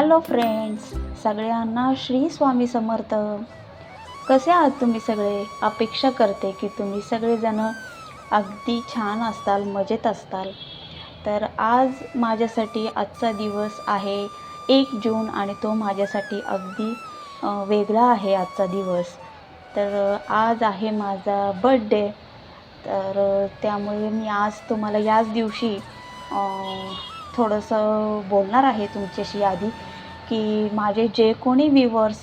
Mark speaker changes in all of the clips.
Speaker 1: Hello friends सगळ्यांना श्री स्वामी समर्थ. कसे आहात तुम्ही सगळे? अपेक्षा करते की तुम्ही सगळेजण अगदी छान असताल मजेत असताल. तर आज माझ्यासाठी आजचा दिवस आहे एक जून आणि तो माझ्यासाठी अगदी वेगळा आहे आजचा दिवस. तर आज आहे माझा बड्डे तर त्यामुळे मी आज तुम्हाला याच दिवशी थोडंसं बोलणार आहे तुमच्याशी आधी की माझे जे कोणी व्ह्युवर्स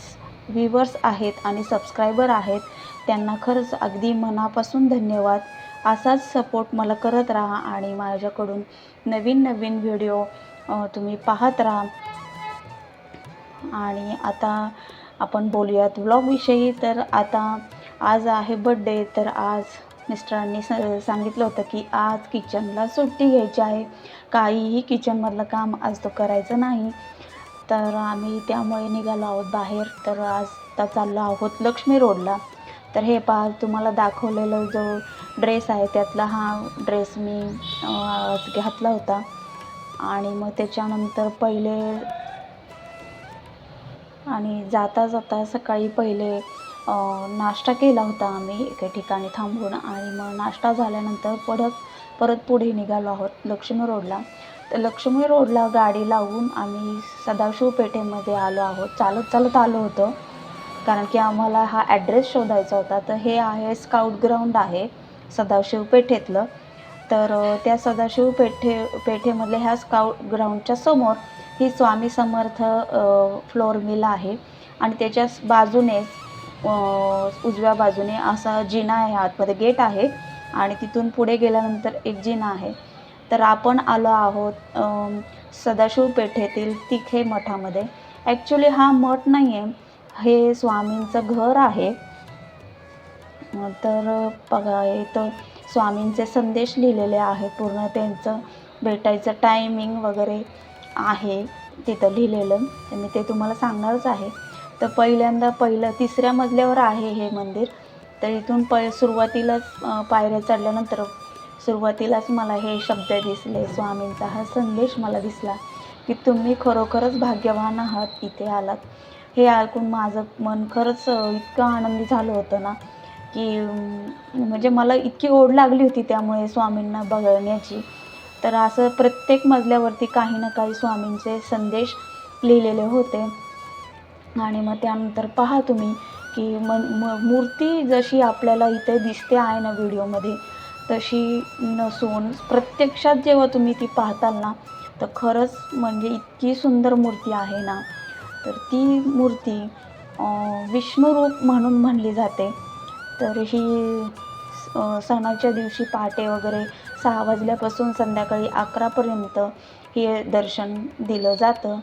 Speaker 1: व्ह्युवर्स आहेत आणि सबस्क्रायबर आहेत त्यांना खरंच अगदी मनापासून धन्यवाद. असाच सपोर्ट मला करत राहा आणि माझ्याकडून नवीन नवीन व्हिडिओ तुम्ही पाहत राहा. आणि आता आपण बोलूयात व्लॉगविषयी तर आता आज आहे बड्डे तर आज मिस्टरांनी स सांगितलं होतं की आज किचनला सुट्टी घ्यायची आहे. काहीही किचनमधलं काम आज तो करायचं नाही. तर आम्ही त्यामुळे निघालो आहोत बाहेर. तर आज आता चाललो आहोत लक्ष्मी रोडला. तर हे पहा तुम्हाला दाखवलेलं जो ड्रेस आहे त्यातला हा ड्रेस मी आज घातला होता. आणि मग त्याच्यानंतर पहिले आणि जाता जाता सकाळी पहिले नाश्ता केला होता आम्ही एका ठिकाणी थांबून. आणि मग नाश्ता झाल्यानंतर परत परत पुढे निघालो आहोत लक्ष्मी रोडला. लक्ष्मी रोडला गाडी लावून आम्ही सदाशिव पेठेमध्ये आलो आहोत. चालत चालत आलो होतो. कारण की आम्हाला हा ॲड्रेस शोधायचा होता. तर हे आहे स्काउट ग्राउंड आहे सदाशिव पेठेतलं. तर त्या सदाशिव पेठे पेठेमधल्या ह्या स्काउट ग्राउंडच्या समोर ही स्वामी समर्थ अ, फ्लोअर मिल आहे. आणि त्याच्याच बाजूनेच उजव्या बाजूने असा जिना आहे. आतमध्ये गेट आहे. आणि तिथून पुढे गेल्यानंतर एक जिना आहे. तर आपण आलो आहोत सदाशिव पेठेतील तिखे मठामध्ये. ॲक्च्युली हा मठ नाही आहे हे स्वामींचं घर आहे. तर बघा इथं स्वामींचे संदेश लिहिलेले आहेत पूर्ण त्यांचं भेटायचं टायमिंग वगैरे आहे तिथं लिहिलेलं तर मी ते तुम्हाला सांगणारच आहे. तर पहिल्यांदा पहिलं तिसऱ्या मजल्यावर आहे हे मंदिर. तर इथून प सुरुवातीलाच पायऱ्या चढल्यानंतर सुरुवातीलाच मला हे शब्द दिसले. स्वामींचा हा संदेश मला दिसला की तुम्ही खरोखरच भाग्यवान आहात इथे आलात. हे ऐकून माझं मन खरंच इतकं आनंदी झालं होतं ना की म्हणजे मला इतकी ओढ लागली होती त्यामुळे स्वामींना बघण्याची. तर असं प्रत्येक मजल्यावरती काही ना काही स्वामींचे संदेश लिहिलेले होते. आणि मग त्यानंतर पहा तुम्ही की म म मूर्ती जशी आपल्याला इथे दिसते आहे ना व्हिडिओमध्ये तशी नसून प्रत्यक्षात जेव्हा तुम्ही ती पाहताल ना तर खरंच म्हणजे इतकी सुंदर मूर्ती आहे ना. तर ती मूर्ती विष्णुरूप म्हणून म्हणली जाते. तर ही सणाच्या दिवशी पहाटे वगैरे सहा वाजल्यापासून संध्याकाळी अकरापर्यंत हे दर्शन दिलं जातं.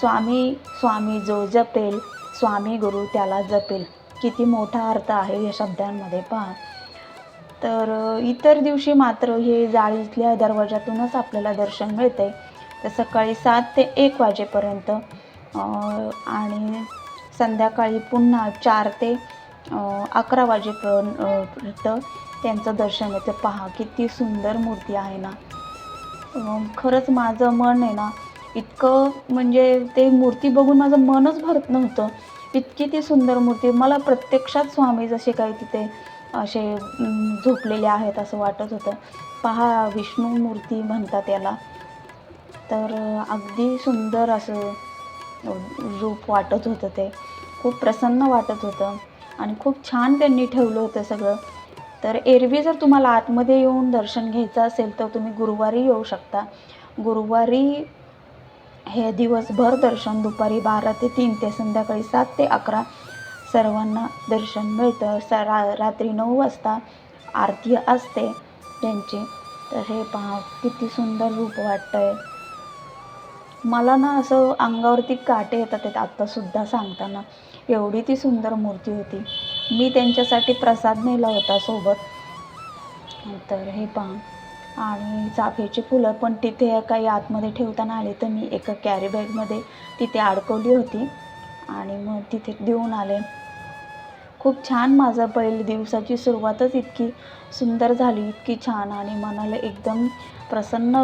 Speaker 1: स्वामी स्वामी जो जपेल स्वामी गुरु त्याला जपेल. किती मोठा अर्थ आहे या शब्दांमध्ये पहा. तर इतर दिवशी मात्र हे जाळीतल्या दरवाजातूनच आपल्याला दर्शन मिळते तर सकाळी सात ते एक वाजेपर्यंत आणि संध्याकाळी पुन्हा चार ते अकरा वाजेपर्यंत त्यांचं दर्शन येतं. पहा किती सुंदर मूर्ती आहे ना. खरंच माझं मन आहे ना इतकं म्हणजे ते मूर्ती बघून माझं मनच भरत नव्हतं. इतकी ती सुंदर मूर्ती मला प्रत्यक्षात स्वामी जसे काही तिथे असे झोपलेले आहेत असं वाटत होतं. पहा विष्णू मूर्ती म्हणतात याला. तर अगदी सुंदर असं झोप रूप वाटत होतं ते. खूप प्रसन्न वाटत होतं. आणि खूप छान त्यांनी ठेवलं होतं सगळं. तर एरवी जर तुम्हाला आतमध्ये येऊन दर्शन घ्यायचं असेल तर तुम्ही गुरुवारी येऊ शकता. गुरुवारी हे दिवसभर दर्शन दुपारी बारा ते तीन ते संध्याकाळी सात ते अकरा. सर्वांना दर्शन मिळतं. सा रा रात्री नऊ वाजता आरती असते त्यांची. तर हे पहा किती सुंदर रूप वाटतंय. मला ना असं अंगावरती काटे येतात आहेत आत्तासुद्धा सांगताना. एवढी ती सुंदर मूर्ती होती. मी त्यांच्यासाठी प्रसाद नेला होता सोबत. तर हे पहा आणि चाफ्याची फुलं पण तिथे काही आतमध्ये ठेवताना आले तर मी एका कॅरी बॅगमध्ये तिथे अडकवली होती. आणि मग तिथे देऊन आले. खूप छान माझं बैल दिवसाची सुरुवातच इतकी सुंदर झाली इतकी छान आणि मनाला एकदम प्रसन्न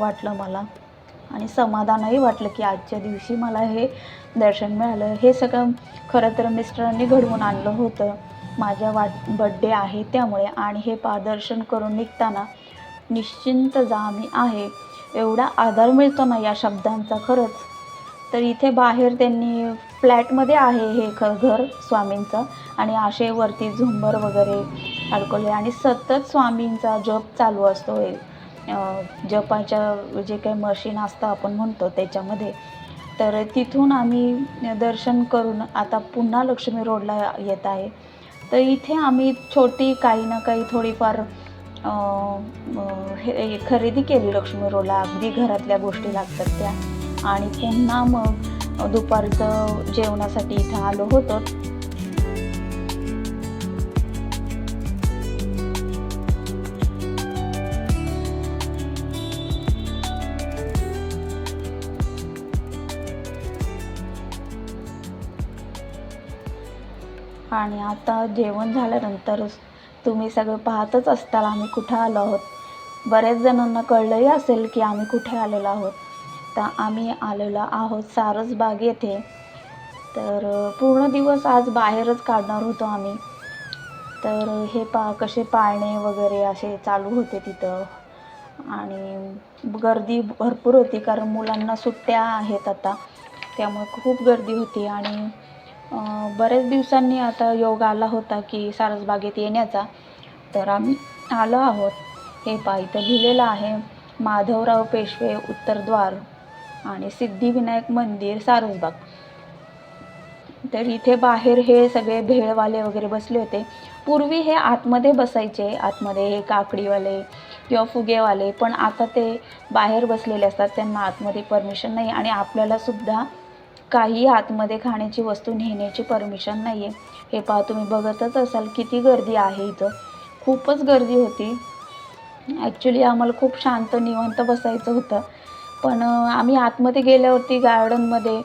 Speaker 1: वाटलं मला. आणि समाधानही वाटलं की आजच्या दिवशी मला हे दर्शन मिळालं. हे सगळं खरं तर मिस्टरांनी घडवून आणलं होतं. माझ्या वाट बड्डे आहे त्यामुळे आणि हे पादर्शन करून निघताना निश्चिंत जा मी आहे. एवढा आधार मिळतो ना या शब्दांचा खरंच. तर इथे बाहेर त्यांनी फ्लॅटमध्ये आहे हे ख घर स्वामींचं. आणि असे वरती झुंबर वगैरे अडकवले. आणि सतत स्वामींचा जप चालू असतो हे. जपाच्या जे काही मशीन असतं आपण म्हणतो त्याच्यामध्ये. तर तिथून आम्ही दर्शन करून आता पुन्हा लक्ष्मी रोडला येत आहे. तर इथे आम्ही छोटी काही ना काही थोडीफार हे खरेदी केली लक्ष्मी रोडला. अगदी घरातल्या गोष्टी लागतात त्या. आणि पुन्हा मग दुपारचं जेवणासाठी इथं आलो होतो. आणि आता जेवण झाल्यानंतर तुम्ही सगळं पाहतच असताल आम्ही कुठं आलो आहोत. बऱ्याच जणांना कळलंही असेल की आम्ही कुठे आलेलो आहोत. आता आम्ही आलेलो आहोत सारसबाग येथे. तर पूर्ण दिवस आज बाहेरच काढणार होतो आम्ही. तर हे पा कसे पाळणे वगैरे असे चालू होते तिथं. आणि गर्दी भरपूर होती कारण मुलांना सुट्ट्या आहेत आता. त्यामुळे खूप गर्दी होती आणि बरेच बऱ्याच दिवसांनी आता योग आला होता की सारसबागेत येण्याचा. तर आम्ही आलो आहोत. हे पा इथं लिहिलेलं आहे माधवराव पेशवे उत्तरद्वार आणि सिद्धिविनायक मंदिर सारसबाग. तर इथे बाहेर हे सगळे भेळवाले वगैरे बसले होते. पूर्वी हे आतमध्ये बसायचे आतमध्ये हे काकडीवाले किंवा फुगेवाले पण आता ते बाहेर बसलेले असतात त्यांना आतमध्ये परमिशन नाही आणि आपल्याला सुद्धा काही आतमध्ये खाण्याची वस्तू नेण्याची परमिशन नाही आहे हे पहा तुम्ही बघतच असाल किती गर्दी आहे इथं. खूपच गर्दी होती. ॲक्च्युली आम्हाला खूप शांत निवांत बसायचं होतं. पण आम्ही आतमध्ये गेल्यावरती गार्डनमध्ये.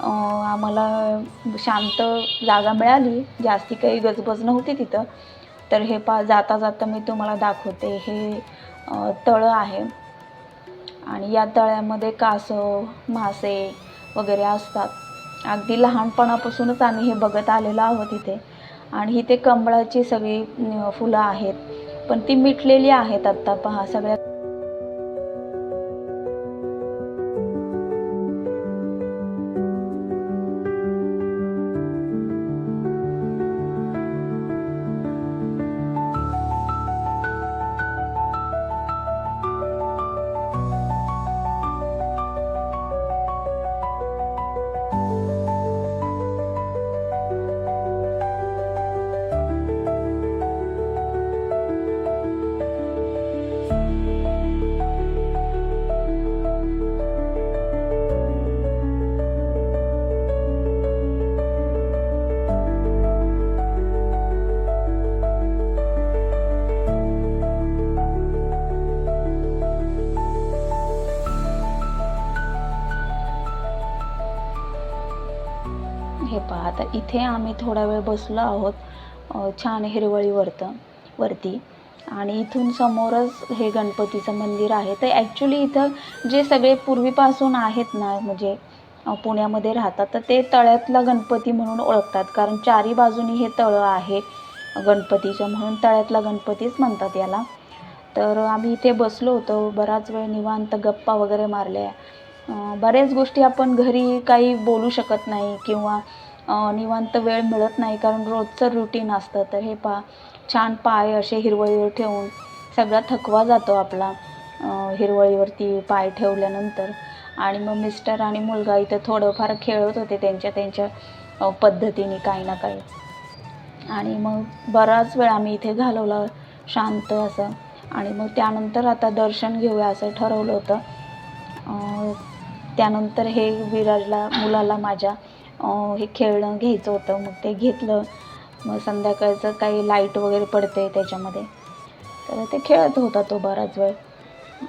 Speaker 1: आम्हाला शांत जागा मिळाली. जास्ती काही गजबज नव्हती तिथं. तर हे पा जाता जाता मी तुम्हाला दाखवते. हे तळं आहे. आणि या तळ्यामध्ये कासव मासे वगैरे असतात. अगदी लहानपणापासूनच आम्ही हे बघत आलेलो आहोत इथे. आणि इथे कमळाची सगळी फुलं आहेत. पण ती मिटलेली आहेत आत्ता पहा सगळ्या हे पहा आता इथे आम्ही थोडा वेळ बसलो आहोत छान हिरवळीवरतं वरती. आणि इथून समोरच हे गणपतीचं मंदिर आहे. तर ॲक्च्युली इथं जे सगळे पूर्वीपासून आहेत ना म्हणजे पुण्यामध्ये राहतात तर ते तळ्यातला गणपती म्हणून ओळखतात. कारण चारी बाजूनी हे तळं आहे गणपतीचं म्हणून तळ्यातला गणपतीच म्हणतात याला. तर आम्ही इथे बसलो होतो बराच वेळ निवांत गप्पा वगैरे मारल्या. बऱ्याच गोष्टी आपण घरी काही बोलू शकत नाही किंवा निवांत वेळ मिळत नाही कारण रोजचं रुटीन असतं. तर हे पा छान पाय असे हिरवळीवर ठेवून सगळा थकवा जातो आपला हिरवळीवरती पाय ठेवल्यानंतर. आणि मग मिस्टर आणि मुलगा इथं थोडंफार खेळत होते त्यांच्या त्यांच्या पद्धतीने काही ना काही. आणि मग बराच वेळ आम्ही इथे घालवला शांत असं. आणि मग त्यानंतर आता दर्शन घेऊया असं ठरवलं होतं. त्यानंतर हे विराजला मुलाला माझ्या हे खेळणं घ्यायचं होतं. मग ते घेतलं. मग संध्याकाळचं काही लाइट वगैरे पडते त्याच्यामध्ये. तर ते खेळत होता तो बराच वेळ.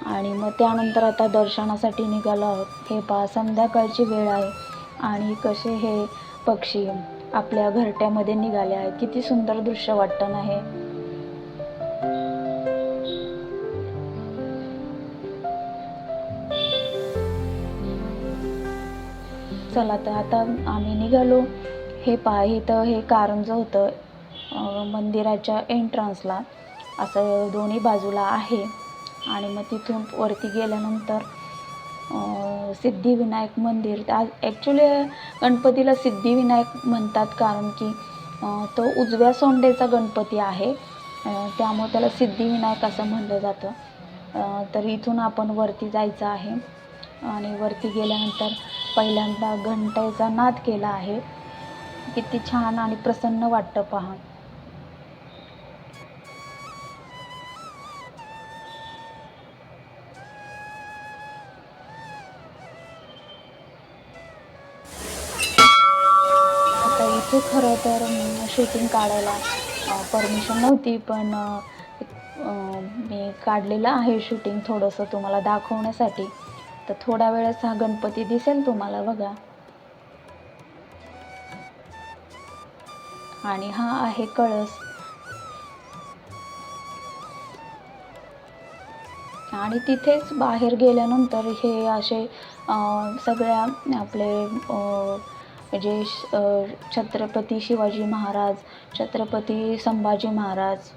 Speaker 1: आणि मग त्यानंतर आता दर्शनासाठी निघालो आहोत. हे पहा संध्याकाळची वेळ आहे. आणि कसे हे पक्षी आपल्या घरट्यामध्ये निघाले आहेत. किती सुंदर दृश्य वाटतं ना हे. चला तर आता आम्ही निघालो. हे पहा इथं हे कारंजं होतं मंदिराच्या एंट्रन्सला असं दोन्ही बाजूला आहे. आणि मग तिथून वरती गेल्यानंतर सिद्धिविनायक मंदिर. आज ॲक्च्युली गणपतीला सिद्धिविनायक म्हणतात कारण की तो उजव्या सोंडेचा गणपती आहे. त्यामुळे त्याला सिद्धिविनायक असं म्हणलं जातं. तर इथून आपण वरती जायचं आहे. आणि वरती गेल्यानंतर पहिल्यांदा घंटेचा नाद केला आहे. किती छान आणि प्रसन्न वाटतं पहा. आता इथे खरं तर शूटिंग काढायला परमिशन नव्हती पण मी काढलेलं आहे शूटिंग थोडंसं तुम्हाला दाखवण्यासाठी. तर थोडा वेळेस हा गणपती दिसेल तुम्हाला बघा. आणि हा आहे कळस. आणि तिथेच बाहेर गेल्यानंतर हे असे सगळ्या आपले जे छत्रपती शिवाजी महाराज छत्रपती संभाजी महाराज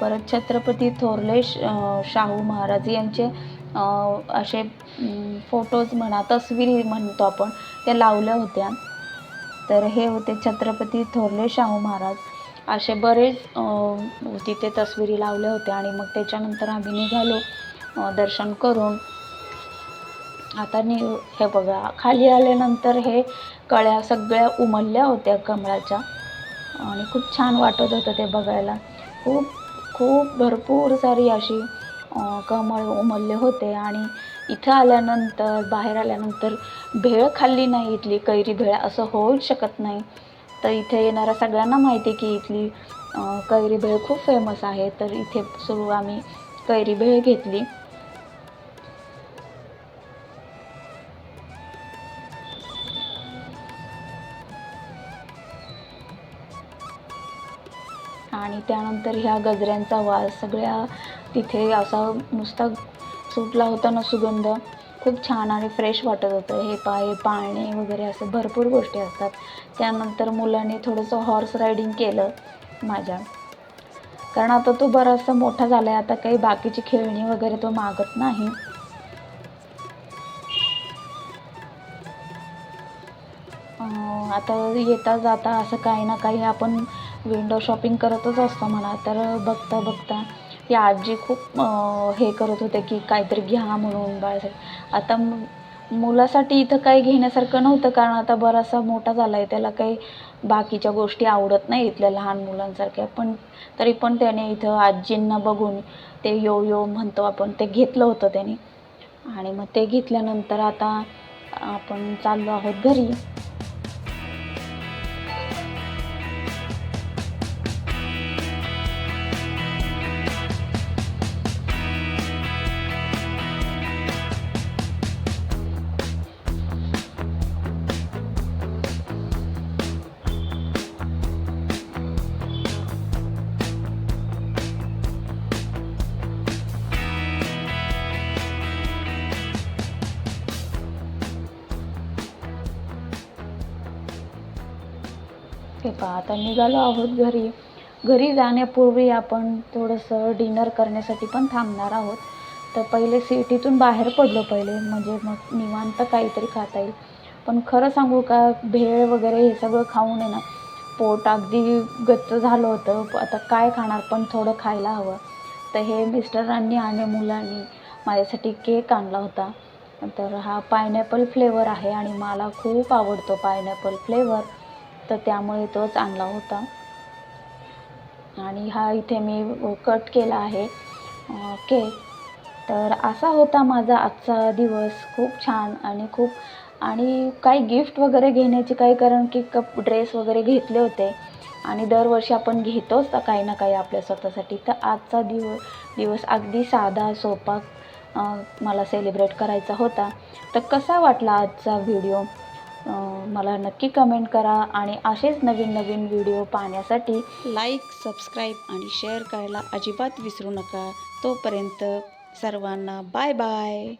Speaker 1: परत छत्रपती थोरले शाहू महाराज यांचे असे फोटोज म्हणा तस्विरी म्हणतो आपण त्या लावल्या होत्या. तर हे होते छत्रपती थोरले शाहू महाराज. असे बरेच तिथे तस्विरी लावल्या होत्या आणि मग त्याच्यानंतर आम्ही निघालो दर्शन करून. आता नि हे बघा खाली आल्यानंतर हे कळ्या सगळ्या उमलल्या होत्या कमळाच्या. आणि खूप छान वाटत होतं ते बघायला. खूप खूप भरपूर सारी अशी कमळ उमलले होते आणि इथं आल्यानंतर बाहेर आल्यानंतर भेळ खाल्ली नाही इथली कैरी भेळ असं होऊच शकत नाही. तर इथे येणाऱ्या सगळ्यांना माहिती आहे की इथली कैरी भेळ खूप फेमस आहे. तर इथे सुरू आम्ही कैरी भेळ घेतली. आणि त्यानंतर ह्या गजऱ्यांचा वास सगळ्या तिथे असा नुसता सुटला होता ना सुगंध खूप छान आणि फ्रेश वाटत होतं. हे पाय पाळणे वगैरे असं भरपूर गोष्टी असतात. त्यानंतर मुलांनी थोडंसं हॉर्स रायडिंग केलं माझ्या. कारण आता तो बराचसा मोठा झाला आहे आता काही बाकीची खेळणी वगैरे तो मागत नाही. आता येता जाता असं काही ना काही आपण विंडो शॉपिंग करतच असतो म्हणा. तर बघता बघता ती आजी खूप हे करत होते की काहीतरी घ्या म्हणून बाळासाठी आता मु- मुलासाठी इथं काही घेण्यासारखं नव्हतं कारण आता बराचसा मोठा झाला आहे त्याला काही बाकीच्या गोष्टी आवडत नाही इथल्या लहान मुलांसारख्या. पण तरी पण त्याने इथं आजींना बघून ते यो यो म्हणतो आपण ते घेतलं होतं त्याने. आणि मग ते घेतल्यानंतर आता आपण चाललो आहोत घरी. हे पहा आता निघालो आहोत घरी. घरी जाण्यापूर्वी आपण थोडंसं डिनर करण्यासाठी पण थांबणार आहोत. तर पहिले सिटीतून बाहेर पडलो पहिले म्हणजे मग निवांत काहीतरी खाता येईल. पण खरं सांगू का भेळ वगैरे हे सगळं खाऊन आहे ना पोट अगदी गच्च झालं होतं. आता काय खाणार पण थोडं खायला हवं. तर हे मिस्टरांनी आणि मुलांनी माझ्यासाठी केक आणला होता. तर हा पायनॅपल फ्लेवर आहे आणि मला खूप आवडतो पायनॅपल फ्लेवर तर त्यामुळे तोच आणला होता. आणि हा इथे मी कट केला आहे. ओके केक तर असा होता माझा आजचा दिवस. खूप छान आणि खूप आणि काही गिफ्ट वगैरे घेण्याची काही कारण की कप ड्रेस वगैरे घेतले होते. आणि दरवर्षी आपण घेतोच तर काही ना काही आपल्या स्वतःसाठी. तर आजचा दिवस दिवस अगदी साधा सोपा मला सेलिब्रेट करायचा होता. तर कसा वाटला आजचा व्हिडिओ मला नक्की कमेंट करा आणि असेच नवीन नवीन व्हिडिओ पाहण्यासाठी लाईक सबस्क्राईब आणि शेअर करायला अजिबात विसरू नका. तोपर्यंत सर्वांना बाय बाय